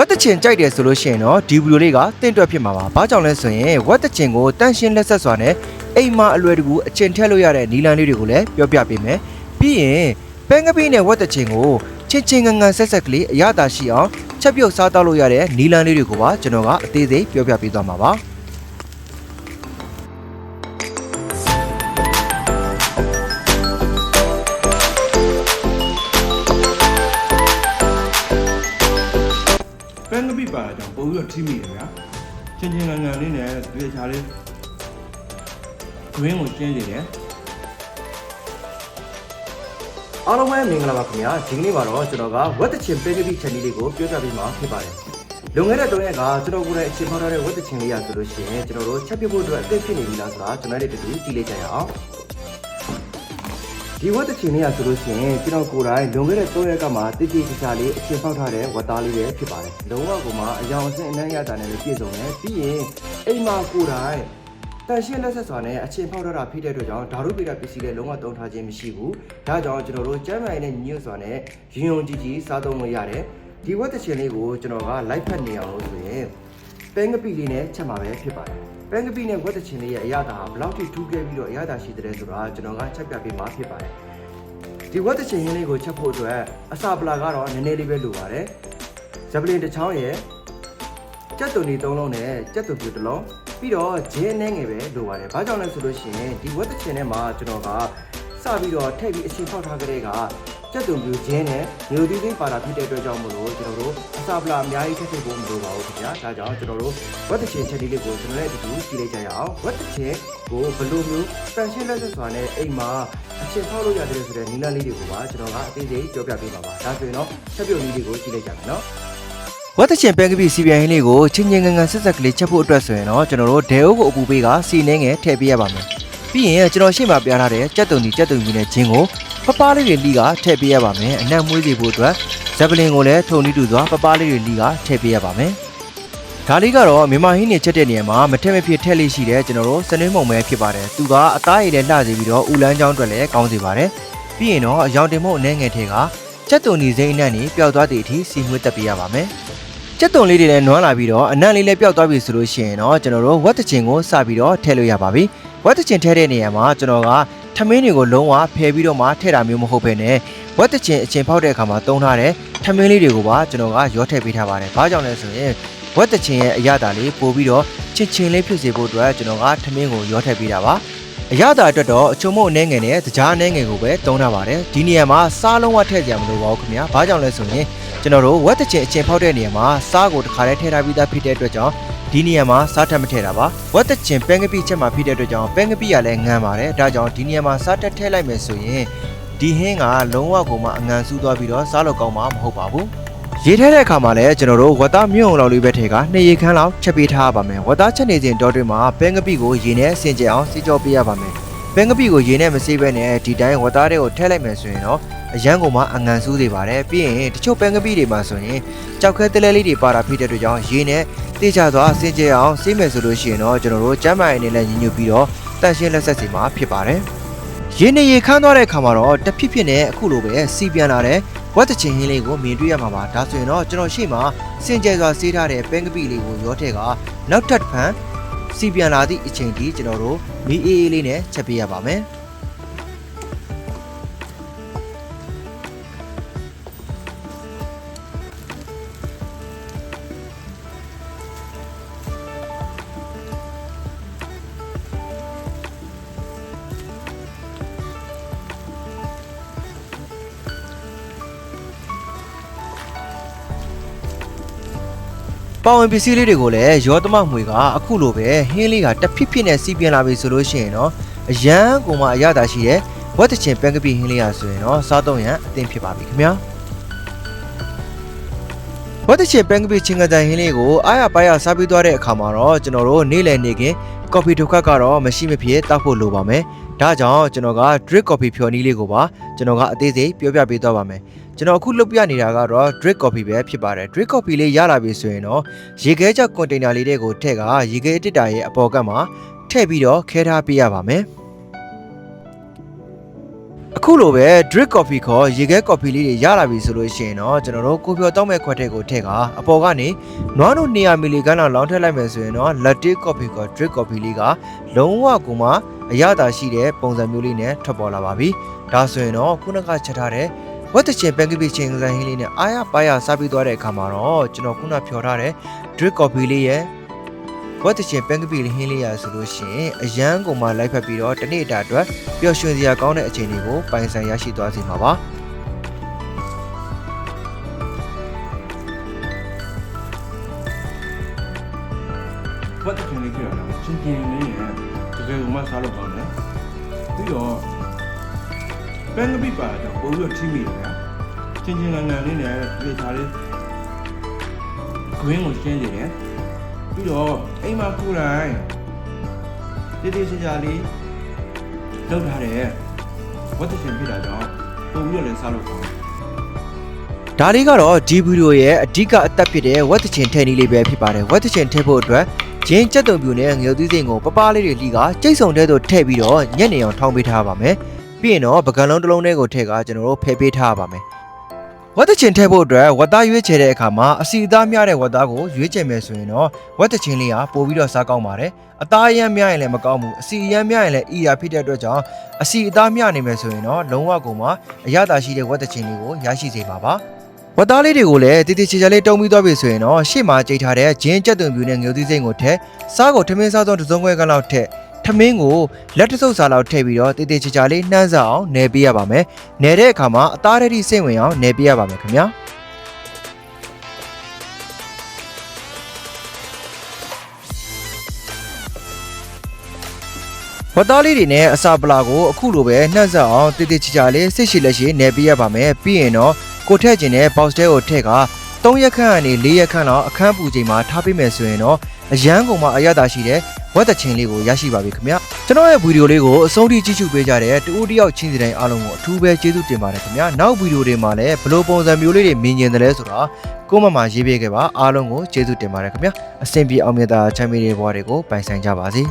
ဝက်တချင်ကြိုက်တယ်ဆိုလို့ရှိရင်တော့ဒီဗီဒီယိုလေးကတင့်တွက်ဖြစ်မှာပါ။ဘာကြောင့်လဲဆိုရင်ဝက်တချင်ကိုတန့်ရှင်းလက်ဆက်စွာနဲ့အိမ်မှာအလွယ်တကူအချင်ထက်လို့ရတဲ့နီလန်လေးတွေကိုလည်းပြောပြပေးမယ်။ပြီးရင်ပန်းကပိနဲ့ဝက်တချင်ကိုချင်းချင်းငန်ငန်ဆက်ဆက်ကလေးအရသာရှိအောင်ချက်ပြုတ်စားတောက်လို့ရတဲ့နီလန်လေးတွေကိုပါကျွန်တော်ကအသေးစိတ်ပြောပြပေးသွားမှာပါ။ န်းကပိပါတာကြောင့်ပုံပြီးတော့ထိမိတယ်ဗျာချင်းချင်းငန်ငန်လေးနဲ့ဒီချာလေးဂရင်းကိုကျင်းနေတယ်အားလုံးပဲမင်္ဂလာပါခင်ဗျာဒီကနေ့မှာတော့ကျွန်တော်ကဝက်တချင်ပေးကပိ channel လေးကိုပြောပြပေးမှာဖြစ်ပါတယ်လွန်ခဲ့တဲ့၃ရက်ကကျွန်တော်ကိုယ်တိုင်အချိန်ဖောက်ထားတဲ့ဝက်တချင်လေးရဆိုလို့ရှိရင်ကျွန်တော်တို့ချက်ပြဖို့အတွက်အသင့်ဖြစ်နေပြီလားဆိုတာကျွန်တော်တို့တူတူကြည့်လိုက်ကြရအောင် ဒီဝက်တချင်လေးရဆိုလို့ရှိရင်ကျွန်တော်ကိုယ်တိုင်လွန်ခဲ့တဲ့၃ရက်ကမှတိတိကျကျလေးအချိန်ဖောက်ထားတဲ့ဝက်သားလေးပဲဖြစ်ပါတယ်လုံးဝကိုမှအယောင်အဆင့်အနှံ့ရတာနဲ့လည်းပြည့်စုံတယ်ပြီးရင်အိမ်မှာကိုယ်တိုင်တန်ရှင်းလက်ဆက်စွာနဲ့အချင်းဖောက်ထားတာဖြစ်တဲ့အတွက်ကြောင့်ဓာတုပိတာပစ္စည်းတွေလုံးဝသုံးထားခြင်းမရှိဘူး။ဒါကြောင့်ကျွန်တော်တို့ကျမ်းမာရေးနဲ့ညီညွတ်စွာနဲ့ရင်ယုံကြည်ကြည်စားသုံးလို့ရတယ်။ဒီဝက်တချင်လေးကိုကျွန်တော်ကလိုက်ဖက်နေအောင်လို့ဆိုရင်ပန်းကပိလေးနဲ့ချက်မှာပဲဖြစ်ပါတယ်။ ပန်းကပိနဲ့ဝက်တချင်လေးရဲ့အရသာဟာဘယ်လောက်ထိထူးခဲ့ပြီးတော့အရသာရှိတဲ့ဆိုတာကျွန်တော်ကချက်ပြပေးမှာဖြစ်ပါတယ်။ဒီဝက်တချင်ရင်းလေးကိုချက်ဖို့အတွက်အစာပလာကတော့နည်းနည်းလေးပဲလိုပါတယ်။ဇပလင်တစ်ချောင်းရဲ့ကြက်သွန်ဒီ၃လုံးနဲ့ကြက်သွန်ပြူတစ်လုံးပြီးတော့ဂျင်းနဲ့ငယ်ပဲလိုပါတယ်။ဘာကြောင့်လဲဆိုလို့ရှိရင်ဒီဝက်တစ်ချင်ထဲမှာကျွန်တော်ကစပြီးတော့ထည့်ပြီးအချင်းဖောက်ထားကြတဲ့က ကြက်သွန်ပြူဂျင်းနဲ့မျိုးသီးသိမ်းပါတာဖြစ်တဲ့အတွက်ကြောင့်မလို့ကျွန်တော်တို့အစာပလာအများကြီးထည့်ထည့်ဖို့မလိုပါဘူးခင်ဗျာ။ဒါကြောင့်ကျွန်တော်တို့ဝက်တစ်ချင်ချက်လေးလေးကိုကျွန်တော်လည်းအတူတူကြည့်လိုက်ကြရအောင်။ဝက်တစ်ချင်ကိုဘယ်လိုမျိုးတန်ရှင်းလက်ဆက်စွာနဲ့အိမ်မှာအချင်းဖောက်လို့ရတယ်ဆိုတဲ့နီလာလေးတွေကိုပါကျွန်တော်ကအသေးစိတ်ပြောပြပေးပါပါ။ဒါဆိုရင်တော့ချက်ပြုတ်လေးတွေကိုကြည့်လိုက်ကြမယ်နော်။ဝတ်တချင်ပန်းကပိစီပြန်ရင်းလေးကိုချင်းချင်းငန်ငန်ဆက်ဆက်ကလေးချက်ဖို့အတွက်ဆိုရင်တော့ကျွန်တော်တို့ဒဲအုပ်ကိုအပူပေးကစီနှင်းငယ်ထည့်ပေးရပါမယ်။ပြီးရင်ကျွန်တော်ရှေ့မှာပြထားတဲ့ကြက်တုံဒီကြက်တုံကြီးနဲ့ဂျင်းကို ပပားလေးတွေလီကထည့်ပေးရပါမယ်။အနံ့မွေးစေဖို့အတွက်ဇက်ပလင်ကိုလည်းထုံနီးတူစွာပပားလေးတွေလီကထည့်ပေးရပါမယ်။ဒါလေးကတော့မြန်မာဟင်းနေချက်တဲ့နေရာမှာမထက်မဖြစ်ထည့်လေးရှိတဲ့ကျွန်တော်တို့စနွေးမုံပဲဖြစ်ပါတယ်။သူကအသားရည်နဲ့လှစေပြီးတော့ဥလန်းချောင်းအတွက်လည်းကောင်းစေပါတယ်။ပြီးရင်တော့အယောင်တင်မုံအနေငယ်ထဲကကြက်တုံဒီစိမ့်အနံ့နေပျောက်သွားတဲ့အထိစီမွေးတက်ပေးရပါမယ်။ကြက်သွန်လေးတွေလည်းနွမ်းလာပြီးတော့အနံ့လေးလည်းပျောက်သွားပြီဆိုလို့ရှိရင်တော့ကျွန်တော်တို့ဝက်တချင်ကိုစပြီးတော့ထည့်လို့ရပါပြီဝက်တချင်ထည့်တဲ့နေရာမှာကျွန်တော်က ထမင်းတွေကိုလုံးဝဖယ်ပြီးတော့မှထည့်တာမျိုးမဟုတ်ဘဲနဲ့ဝက်တချင်အချင်ဖောက်တဲ့အခါမှာတုံးထားတဲ့ထမင်းလေးတွေကိုပါကျွန်တော်ကရောထည့်ပေးထားပါတယ်ဘာကြောင့်လဲဆိုရင်ဝက်တချင်ရဲ့အရသာလေးပို့ပြီးတော့ချစ်ချင်းလေးဖြစ်စေဖို့အတွက်ကျွန်တော်ကထမင်းကိုရောထည့်ပေးတာပါအရသာအတွက်တော့အချုံမုံအနေငယ်နဲ့တကြားအနေငယ်ကိုပဲတုံးထားပါတယ်ဒီနေရာမှာစားလုံးဝထည့်ကြမလို့ပါဘူးခင်ဗျာဘာကြောင့်လဲဆိုရင်ကျွန်တော်တို့ဝက်တချင်အချင်းဖောက်တဲ့နေရာမှာစားကိုတစ်ခါတည်းထည့်ထားပြီးသားဖြစ်တဲ့အတွက်ကြောင့် ဒီနေရာမှာစားထပ်မထည့်တာပါဝက်တချင်ပန်းကပိချက်မှာဖြစ်တဲ့အတွက်ကြောင့်ပန်းကပိကလည်းငန်းပါတယ်ဒါကြောင့်ဒီနေရာမှာစားတက်ထည့်လိုက်မယ်ဆိုရင်ဒီဟင်းကလုံးဝကိုမှအငန်ဆူးသွားပြီးတော့စားလို့ကောင်းမှာမဟုတ်ပါဘူးရေထဲတဲ့အခါမှာလည်းကျွန်တော်တို့ဝက်သားမြုံလောက်လေးပဲထည့်ကနှစ်ရေခမ်းလောက်ချက်ပေးထားရပါမယ်ဝက်သားချက်နေစဉ်တောတွင်းမှာပန်းကပိကိုရေနဲ့ဆင်ကြအောင်စီကြောပေးရပါမယ်ပန်းကပိကိုရေနဲ့မဆေးဘဲနဲ့ဒီတိုင်းဝက်သားတွေကိုထည့်လိုက်မယ်ဆိုရင်တော့ အရန်ကုန်မှာအငံဆူးစေပါတယ်ပြီးရင်တချို့ပန်းကပိတွေမှာဆိုရင်ကြောက်ခဲတလဲလေးတွေပါတာဖြစ်တဲ့အတွက်ကြောင့်ရေနဲ့တေချာသွားစင်ကြယ်အောင်စေးမယ်ဆိုလို့ရှိရင်တော့ကျွန်တော်တို့ကျမ်းမာရေးနဲ့လည်းညီညွတ်ပြီးတော့တန့်ရှင်းလက်ဆက်စီမှာဖြစ်ပါတယ်ရေနဲ့ရေခမ်းသွားတဲ့အခါမှာတော့တဖြစ်ဖြစ်နဲ့အခုလိုပဲစီပြန်လာတဲ့ဝက်တချင်ဟင်းလေးကိုမြင်တွေ့ရမှာပါဒါဆိုရင်တော့ကျွန်တော်ရှေ့မှာစင်ကြယ်စွာစေးထားတဲ့ပန်းကပိလေးကိုရောထည့်ကနောက်ထပ်တစ်ဖန်စီပြန်လာသည့်အချိန်ထိကျွန်တော်တို့မီအေးအေးလေးနဲ့ချက်ပေးရပါမယ် ပါဝင်ပစ္စည်းလေးတွေကိုလည်းရောသမမွေကအခုလိုပဲဟင်းလေးကတဖြစ်ဖြစ်နဲ့စီးပြင်းလာပြီဆိုလို့ရှိရင်တော့အရန်ကိုမှအရသာရှိတဲ့ဝက်တချင်ပန်းကပိဟင်းလေးရဆိုရင်တော့စားတော့ရန်အသင့်ဖြစ်ပါပြီခင်ဗျာဝက်တချင်ပန်းကပိချင်းကကြိုင်ဟင်းလေးကိုအားရပါရစားပြီးသွားတဲ့အခါမှာတော့ကျွန်တော်တို့နေ့လည်နေခင်ကော်ဖီတစ်ခွက်ကတော့မရှိမဖြစ်တောက်ဖို့လိုပါမယ် ဒါကြောင့်ကျွန်တော်က drip coffee ဖြော်နည်းလေးကိုပါကျွန်တော်ကအသေးစိတ်ပြောပြပေးသွားပါမယ်ကျွန်တော်အခုလုပ်ပြနေတာကတော့ drip coffee ပဲဖြစ်ပါတယ် drip coffee လေးရလာပြီဆိုရင်တော့ရေခဲချက်ကွန်တိန်နာလေးတွေကိုထည့်ကရေခဲတစ်တာရဲ့အပေါ်ကမှာထည့်ပြီးတော့ခဲထားပေးရပါမယ်အခုလိုပဲ drip coffee ခေါ်ရေခဲ coffee လေးတွေရလာပြီဆိုလို့ရှိရင်တော့ကျွန်တော်တို့ကိုပြောတောက်မဲ့ခွက်တဲ့ကိုထည့်ကအပေါ်ကနေနွားတို့200မီလီဂရမ်လောက်လောင်းထည့်လိုက်မယ်ဆိုရင်တော့ latte coffee ခေါ် drip coffee လေးကလုံးဝကိုမှ အရသာရှိတဲ့ပုံစံမျိုးလေးနဲ့ထွက်ပေါ်လာပါပြီဒါဆိုရင်တော့ခုနကချက်ထားတဲ့ဝတ်တချင်ပန်ကပီချင်းကစားဟင်းလေးနဲ့အားရပါရစားပြီးသွားတဲ့အခါမှာတော့ကျွန်တော်ခုနဖြော်ထားတဲ့ drip coffee လေးရဲ့ဝတ်တချင်ပန်ကပီဟင်းလေးရဆိုလို့ရှိရင်အရန်ကုန်မှလိုက်ဖက်ပြီးတော့တစ်နေ့တာအတွက်ပျော်ရွှင်စရာကောင်းတဲ့အခြေအနေကိုပိုင်ဆိုင်ရရှိသွားစေမှာပါဘတ်တင်လေးပြရတာချင်းချင်းလေးနဲ့တ ကယ်ကိုမှစားလို့ကောင်းတယ်ပြီးတော့ပန်းကပိပါတော့ပို့ပြီးတော့ထိမိတယ်ဗျာချင်းချင်းငငန်လေးနဲ့ဒီချာလေးခွင်းကိုရှင်းနေတယ်ပြီးတော့အိမ်မှာကိုယ်တိုင်တိတိကျကျလေးလောက်ထားတယ်ဝတ်တင်ပြတာကြောင့်ပို့ပြီးတော့လည်းစားလို့ကောင်းတယ်ဒါလေးကတော့ဒီဗီဒီယိုရဲ့အဓိကအသက်ဖြစ်တဲ့ဝက်တချင်ထဲနီးလေးပဲဖြစ်ပါတယ်ဝက်တချင်ထဲဖို့အတွက် ရင်းကြက်တုံပြူနဲ့ငရုတ်သီးစိမ်ကိုပပလေးတွေလီကကြိတ်ဆုံတဲ့သို့ထည့်ပြီးတော့ညက်နေအောင်ထောင်းပေးထားပါမယ်ပြီးရင်တော့ပကံလုံးတစ်လုံးထဲကိုထည့်ကကျွန်တော်တို့ဖယ်ပေးထားပါမယ်ဝက်တချင်ထဲဖို့အတွက်ဝက်သားရွေးချယ်တဲ့အခါမှာအစီအသားများတဲ့ဝက်သားကိုရွေးချယ်မယ်ဆိုရင်တော့ဝက်တချင်လေးကပို့ပြီးတော့စားကောင်းပါတယ်အသားအရမ်းများရင်လည်းမကောင်းဘူးအစီအရမ်းများရင်လည်းအီယာဖြစ်တဲ့အတွက်ကြောင့်အစီအသားများနေမယ်ဆိုရင်တော့လုံးဝကုန်မှာအရသာရှိတဲ့ဝက်တချင်လေးကိုရရှိစေပါပါ ဝတ်သားလေးတွေကိုလည်းတည်တည်ချာချာလေးတုံးပြီးသွားပြီဆိုရင်တော့ရှေ့မှာကြိတ်ထားတဲ့ဂျင်းကြက်သွန်ပြူနဲ့ငုံသီးစိမ့်ကိုထည့်စားကိုထမင်းစားသောတစ်စုံခွဲကလောက်ထည့်ထမင်းကိုလက်တစ်စုပ်စာလောက်ထည့်ပြီးတော့တည်တည်ချာချာလေးနှမ်းစားအောင်နယ်ပေးရပါမယ်။နယ်တဲ့အခါမှာအသားရည်စိမ့်ဝင်အောင်နယ်ပေးရပါမယ်ခင်ဗျာ။ဝတ်သားလေးတွေနဲ့အစာပလာကိုအခုလိုပဲနှက်ဆက်အောင်တည်တည်ချာချာလေးစိတ်ရှိလက်ရှိနယ်ပေးရပါမယ်ပြီးရင်တော့ ကိုထည့်ခြင်းနဲ့ box တဲကိုထည့်က3ရက်ခန့်ကနေ4ရက်ခန့်လောက်အခန်းပူချိန်မှာထားပေးမယ်ဆိုရင်တော့အရန်ကုန်မှာအရသာရှိတဲ့ဝတ်တချင်လေးကိုရရှိပါပြီခင်ဗျကျွန်တော်ရဲ့ဗီဒီယိုလေးကိုအဆုံးထိကြည့်ရှုပေးကြတဲ့တူဦးတယောက်ချင်းစီတိုင်းအားလုံးကိုအထူးပဲကျေးဇူးတင်ပါတယ်ခင်ဗျနောက်ဗီဒီယိုတွေမှာလည်းဘယ်လိုပုံစံမျိုးလေးတွေမြင်ကျင်တယ်လဲဆိုတာကိုမမရေးပေးခဲ့ပါအားလုံးကိုကျေးဇူးတင်ပါတယ်ခင်ဗျအဆင်ပြေအောင်မြတ်တာချမ်းမြေတဲ့ဘဝတွေကိုပိုင်ဆိုင်ကြပါစေ